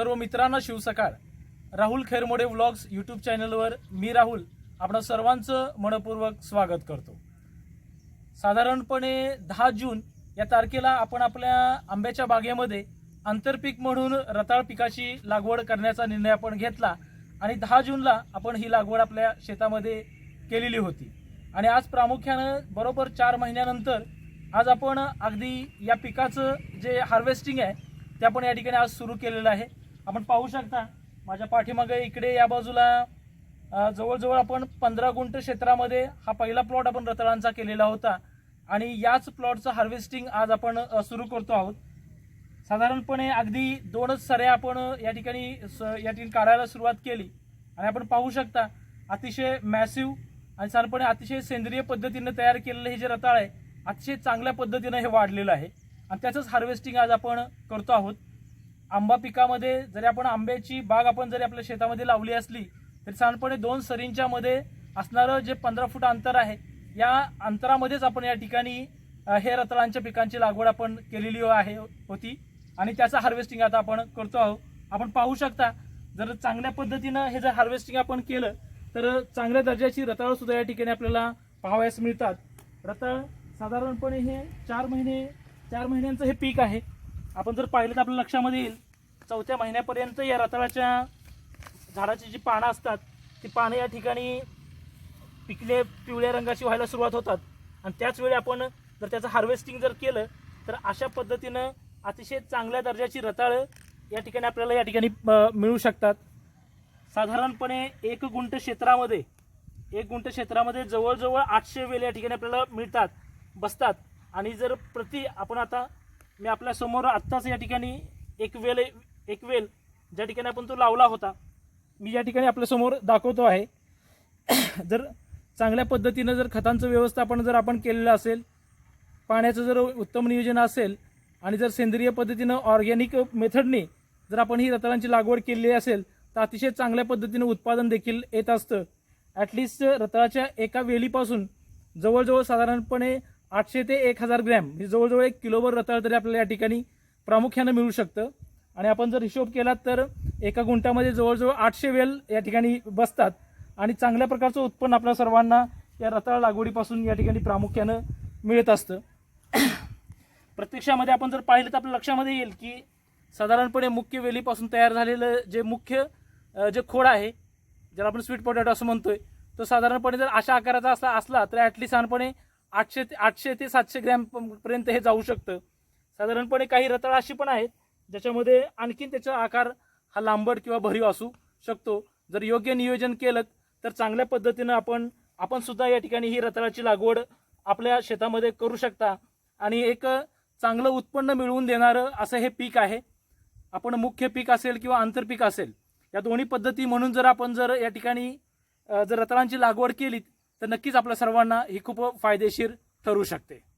सर्व मित्रांना शिवसकाळ. राहुल खैरमोडे व्लॉग्स यूट्यूब चॅनलवर मी राहुल आपणा सर्वांचं मनपूर्वक स्वागत करतो. साधारणपणे दहा जून या तारखेला आपण आपल्या आंब्याच्या बागेमध्ये आंतरपीक म्हणून रताळ पिकाची लागवड करण्याचा निर्णय आपण घेतला आणि दहा जूनला आपण ही लागवड आपल्या शेतामध्ये केलेली होती. आणि आज प्रामुख्यानं बरोबर चार महिन्यानंतर आज आपण अगदी या पिकाचं जे हार्वेस्टिंग आहे ते आपण या ठिकाणी आज सुरू केलेलं आहे. आपण पाहू शकता माझ्या पाठीमागे इकडे या बाजूला जवळजवळ आपण पंधरा गुंठ क्षेत्रामध्ये हा पहिला प्लॉट आपण रताळांचा केलेला होता. आणि याच प्लॉटचं हार्वेस्टिंग आज आपण सुरू करतो आहोत. साधारणपणे अगदी दोनच सऱ्या आपण या ठिकाणी स- या ठिकाणी काढायला सुरुवात केली. आणि आपण पाहू शकता अतिशय मॅसिव्ह आणि साधारणपणे अतिशय सेंद्रिय पद्धतीने तयार केलेलं हे जे रताळ आहे अतिशय चांगल्या पद्धतीनं हे वाढलेलं आहे. आणि त्याचंच हार्वेस्टिंग आज आपण करतो आहोत. आंबा पिकामध्ये जरी आपण आंब्याची बाग आपण जरी आपल्या शेतामध्ये लावली असली तरी साधारणपणे दोन सरींच्या मध्ये असणारं जे पंधरा फूट अंतर आहे या अंतरामध्येच आपण या ठिकाणी हे रताळांच्या पिकांची लागवड आपण केलेली आहे होती. आणि त्याचं हार्वेस्टिंग आता आपण करतो आहोत. आपण पाहू शकता जर चांगल्या पद्धतीनं हे जर हार्वेस्टिंग आपण केलं तर चांगल्या दर्जाची रताळ सुद्धा या ठिकाणी आपल्याला पाहावयास मिळतात. रताळ साधारणपणे हे चार महिने चार महिन्यांचं हे पीक आहे. आपण जर पाहिलं तर आपल्या लक्षामध्ये येईल. चौथ्या महिन्यापर्यंत या रताळाच्या झाडाची जी पानं असतात ती पानं या ठिकाणी पिकले पिवळ्या रंगाची व्हायला सुरुवात होतात. आणि त्याच वेळी आपण जर त्याचं हार्वेस्टिंग जर केलं तर अशा पद्धतीनं अतिशय चांगल्या दर्जाची रताळं या ठिकाणी आपल्याला या ठिकाणी मिळू शकतात. साधारणपणे एक गुंठ क्षेत्रामध्ये एक गुंठ क्षेत्रामध्ये जवळजवळ आठशे वेल या ठिकाणी आपल्याला मिळतात बसतात. आणि जर प्रति आपण आता मी आपल्यासमोर आत्ताच या ठिकाणी एक वेल एक वेल ज्या ठिकाणी आपण तो लावला होता मी या ठिकाणी आपल्यासमोर दाखवतो आहे. जर चांगल्या पद्धतीनं जर खतांचं व्यवस्थापन जर आपण केलेलं असेल पाण्याचं जर उत्तम नियोजन असेल आणि जर सेंद्रिय पद्धतीनं ऑर्गॅनिक मेथडने जर आपण ही रताळांची लागवड केलेली असेल तर अतिशय चांगल्या पद्धतीनं उत्पादन देखील येत असतं. ॲटलिस्ट रताळाच्या एका वेलीपासून जवळजवळ साधारणपणे आठशे ते एक हजार ग्रॅम. म्हणजे जवळजवळ एक किलोभर रताळ तरी आपल्याला या ठिकाणी प्रामुख्यानं मिळू शकतं. आणि आपण जर हिशोब केला तर एका गुंठामध्ये जवळजवळ आठशे वेल या ठिकाणी बसतात. आणि चांगल्या प्रकारचं उत्पन्न आपल्या सर्वांना या रताळ लागवडीपासून या ठिकाणी प्रामुख्यानं मिळत असतं. प्रत्यक्षामध्ये आपण जर पाहिलं तर आपल्या लक्षामध्ये येईल की साधारणपणे मुख्य वेलीपासून तयार झालेलं जे मुख्य जे खोड आहे ज्याला आपण स्वीट पोटॅटो असं म्हणतोय तो साधारणपणे जर अशा आकाराचा असला असला तर ॲटलीस्ट साधारणपणे आठशे ते आठशे ते सातशे ग्रॅम पर्यंत हे जाऊ शकतं. साधारणपणे काही रताळ अशी पण आहेत ज्याच्यामध्ये आणखीन त्याचा आकार हा लांबट किंवा भरीव असू शकतो. जर योग्य नियोजन केलं तर चांगल्या पद्धतीनं आपण आपण सुद्धा या ठिकाणी ही रताळाची लागवड आपल्या शेतामध्ये करू शकता. आणि एक चांगलं उत्पन्न मिळवून देणारं असं हे पीक आहे. आपण मुख्य पीक असेल किंवा आंतरपीक असेल या दोन्ही पद्धती म्हणून जर आपण जर या ठिकाणी जर रताळांची लागवड केली तर नक्कीच आपल्या सर्वांना ही खूप फायदेशीर ठरू शकते.